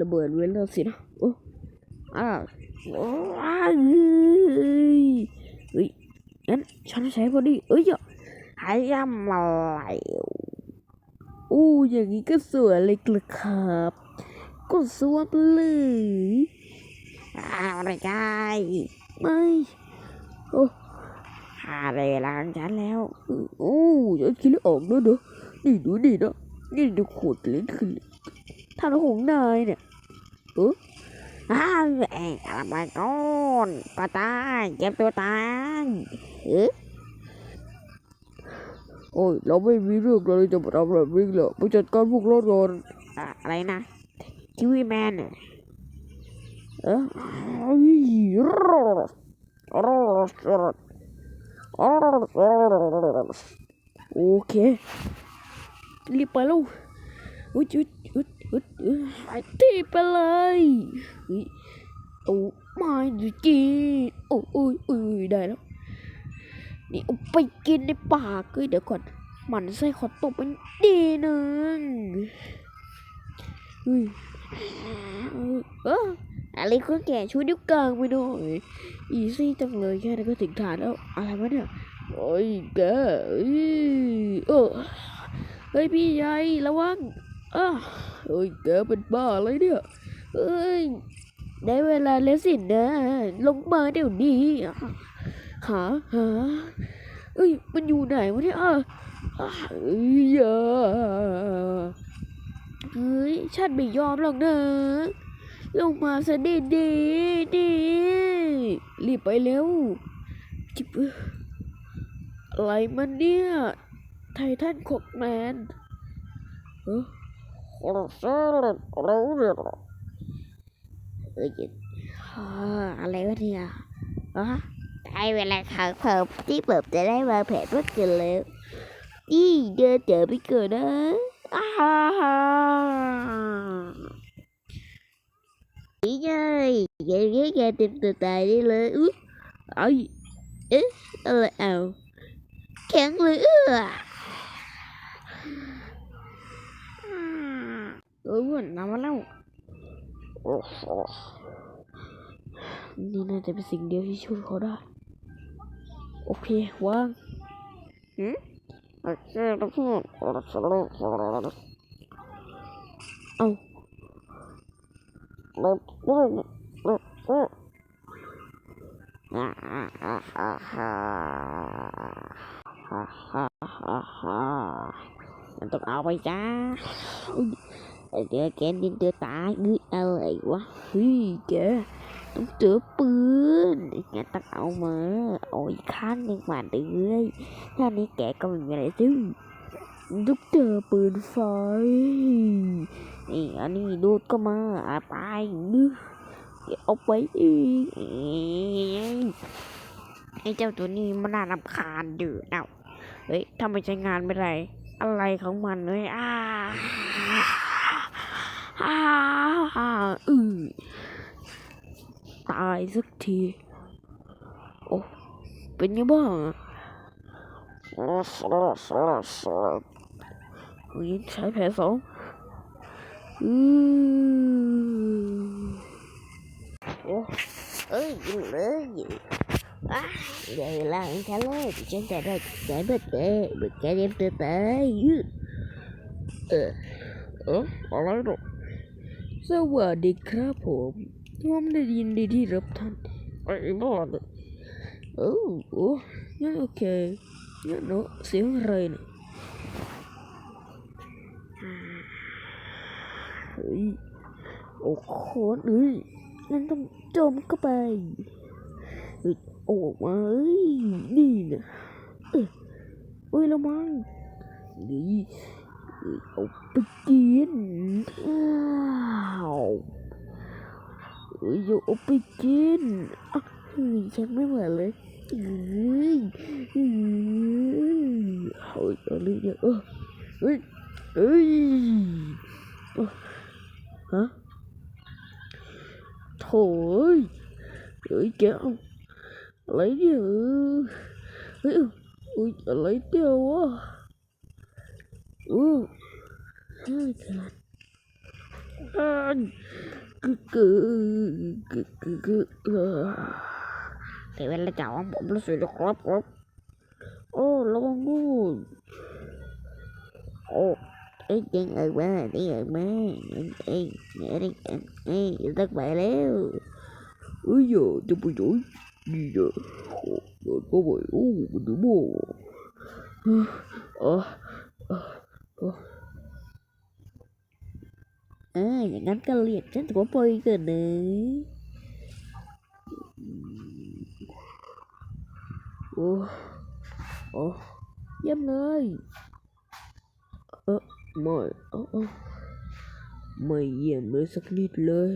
ระเบิดเว้นแล้วสินะโอ้อ้าวโอ้ยเฮ้ยงั้นฉันใช้พอดีเอ้ยหายำมาแล้วอู้อย่างนี้ก็สวยเลยกละครับก็สวยเลยอ้าวอะไรกันไม่โอ้หาอะไรล้างฉันแล้วโอ้ยคิดออกด้วยเด้อนี่ดูดิเนะนี่ดูขวดเล็กขึ้นทางของนายเนี่ย เอออ้าวเอ็งอะไรไปก่อนก็ตายเจ็บตัวตายเอ๊ะโอ้ยเราไม่มีเรื่องอะไรจะมาทำแบบนี้หรอกไปจัดการพวกเราก่อนอะไรนะทีวีแมนเนี่ยเออโอเครีบไปลูก อุ้ยอุ้ยอุ้ยอุ้ยอุ้ยไปที่ไปเลยอุ้ยโอ้มาดูจีโอ้ยอุ้ยอุ้ยได้แล้ว นี่เอาไปกินในปากเลยเดี๋ยวก่อนมันใส่ขอตบมันดีหนึ่งอุ้ยเอออะไรก็แก่ช่วยนิ้วกลางไปหน่อยอีซี่จังเลยแค่นั้นก็ถึงฐานแล้ว อะไรวะเนี่ยโอ้ยแกเอ้ยเออเฮ้ยพี่ใหญ่ระวัง อ้าเฮ้ยแกเป็นบ้าอะไรเนี่ยเฮ้ยได้เวลาแล้วสินะ ลงมาเดี๋ยวนี้หาหาเอ้ยมันอยู่ไหนวะเนี่ยอะอะเอ้ยอย่าเฮ้ยฉันไม่ยอมหรอกนะลงมาซะดีดีดีรีบไปเร็วจิบอะไรมันเนี่ย ไททันขกแมนเออ อะไรวะเนี่ยอ๋อได้เวลาขังเพิ่มที่เปิบจะได้วาแผนว่าเกินแล้วนี่เดินเจอไปเกินนะอ้าฮ่านี่ไงแกแกแกเต็มตัวตายได้เลยอุ้ยเอ้ยเอ๊ะอะไรเอาแข็งเลยเออ เอออ้วนนำมาแล้วโอ้โหนี่น่าจะเป็นสิ่งเดียวที่ช่วยเขาได้ โอเควางหืมโอเคแล้วพูดเอาเริ่มเริ่มเริ่มเริ่มอ่าอ่าอ่าอ่าฮ่าฮ่าฮ่าฮ่าฮ่ามันต้องเอาไปจ้าอุ๊ยไอ้ เดี๋ยวแกดินเดือตายเฮ้ยอะไรวะเฮ้ยแกต้องเจอปืนแกต้องเอามาเอาอีกข้างหนึ่งมาเลยท่านี้แกก็ไม่มีอะไรซึ่งต้องเจอปืนไฟนี่อันนี้ดูดก็มาอาไปนึกเอาไปอีกไอ้เจ้าตัวนี้มันน่ารำคาญดื้อเอ้าเฮ้ยทำไมใช้งานไม่ได้อะไรของมันเฮ้ยอ้า อ้าวอือตายสักที โอ้ เป็นยังบ้างอะเฮ้ยใช้แผลสองอือโอ้เอ้ยยิงเลยอะเดี๋ยวล่างฉันเลยฉันจะได้ใจเบิดแกเบิดแกเรียบตัวตายเออเอออะไรหรอ สวัสดีครับผมผมได้ยินดีที่รับท่านไอ้บ้าเลยโอ้โอ้งั้นโอเคงั้นเนอะเสียงอะไรนี่ยเฮ้ยโอ้โหเอ้ยนั่นต้องจมเข้าไปเฮ้ยโอ้มาเอ้ยนี่นะเอ้ยเอ้ยแล้วมั้งนี่ เอ้ยเอาไปกินอ้าวอยเอาไปกินอะฉันไม่ไหวเลยเอ้ยเอ้ยเฮ้ยอะไรเนี่ยเออเฮ้ยเอ้ยเอ้อฮะโถ่เอ้ยเอ้ยแกเอาอะไรเนี่ยเฮ้ยเอ้ยอะไรเดียววะ Ooh. Really good. Uh, thì bên là chào ông bụng nó suy đọc lắm lắm ô nó con ngu ô ấy chân ơi ba đi ơi ba ấy ấy đi ấy tất bại léo ui giờ tôi bị dối đi giờ rồi có vậy ô mình đứa bồ ờ ออย่างนั้นก็เรียกฉันตัวปอยกันนยโอ้โอ้เยี่ยมเลยเออไม่เออเออไม่เยี่ยมเลยสักนิดเลย